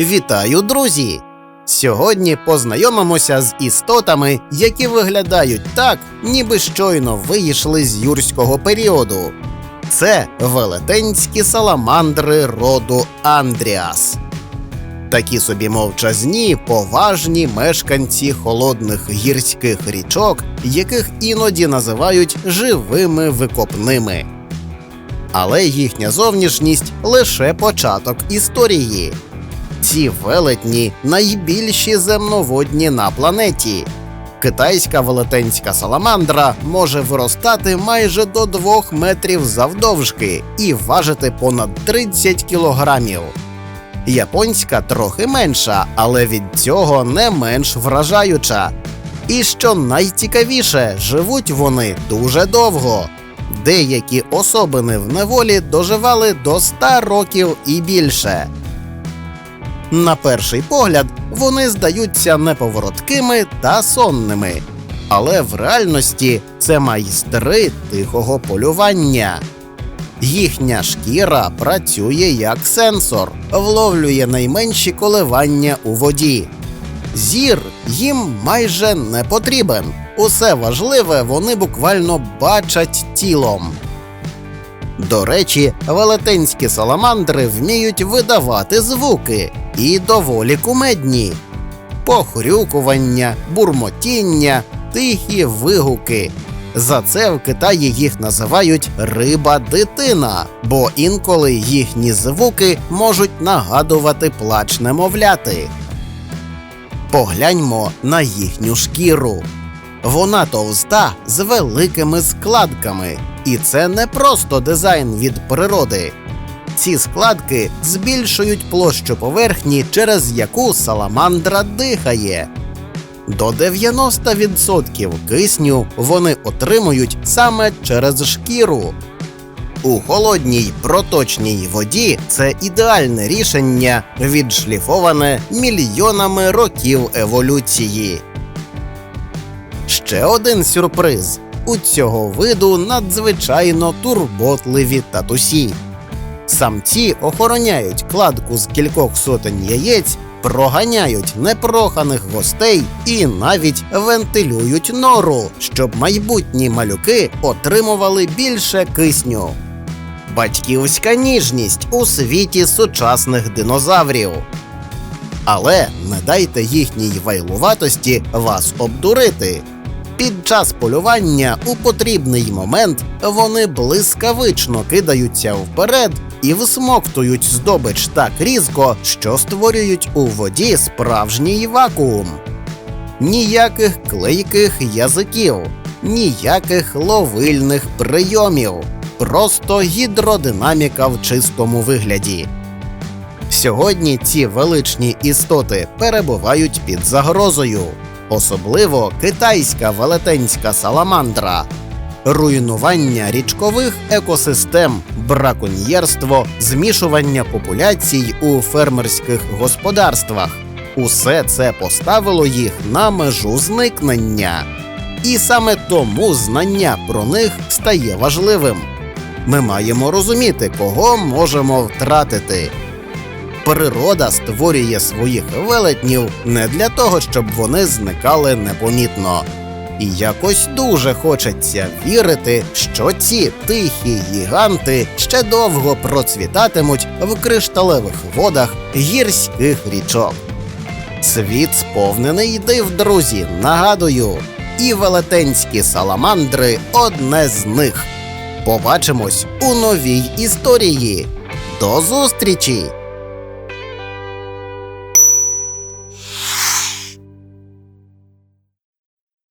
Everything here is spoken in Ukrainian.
Вітаю, друзі! Сьогодні познайомимося з істотами, які виглядають так, ніби щойно вийшли з юрського періоду. Це велетенські саламандри роду Андріас. Такі собі мовчазні, поважні мешканці холодних гірських річок, яких іноді називають живими викопними. Але їхня зовнішність лише початок історії. Ці велетні найбільші земноводні на планеті. Китайська велетенська саламандра може виростати майже до 2 метрів завдовжки і важити понад 30 кілограмів. Японська трохи менша, але від цього не менш вражаюча. І що найцікавіше, живуть вони дуже довго. Деякі особини в неволі доживали до 100 років і більше. На перший погляд вони здаються неповороткими та сонними, але в реальності це майстри тихого полювання. Їхня шкіра працює як сенсор, вловлює найменші коливання у воді. Зір їм майже не потрібен. Усе важливе вони буквально бачать тілом. До речі, велетенські саламандри вміють видавати звуки і доволі кумедні. Похрюкування, бурмотіння, тихі вигуки. За це в Китаї їх називають риба дитина, бо інколи їхні звуки можуть нагадувати плач немовляти. Погляньмо на їхню шкіру. Вона товста з великими складками, і це не просто дизайн від природи. Ці складки збільшують площу поверхні, через яку саламандра дихає. До 90% кисню вони отримують саме через шкіру. У холодній проточній воді це ідеальне рішення, відшліфоване мільйонами років еволюції. Ще один сюрприз: у цього виду надзвичайно турботливі татусі. Самці охороняють кладку з кількох сотень яєць, проганяють непроханих гостей і навіть вентилюють нору, щоб майбутні малюки отримували більше кисню. Батьківська ніжність у світі сучасних динозаврів. Але не дайте їхній вайлуватості вас обдурити. Під час полювання у потрібний момент вони блискавично кидаються вперед і всмоктують здобич так різко, що створюють у воді справжній вакуум. Ніяких клейких язиків, ніяких ловильних прийомів, просто гідродинаміка в чистому вигляді. Сьогодні ці величні істоти перебувають під загрозою, особливо китайська велетенська саламандра. Руйнування річкових екосистем, браконьєрство, змішування популяцій у фермерських господарствах усе це поставило їх на межу зникнення. І саме тому знання про них стає важливим. Ми маємо розуміти, кого можемо втратити. Природа створює своїх велетнів не для того, щоб вони зникали непомітно. І якось дуже хочеться вірити, що ці тихі гіганти ще довго процвітатимуть в кришталевих водах гірських річок. Світ сповнений див, друзі, нагадую, і велетенські саламандри одне з них. Побачимось у новій історії. До зустрічі!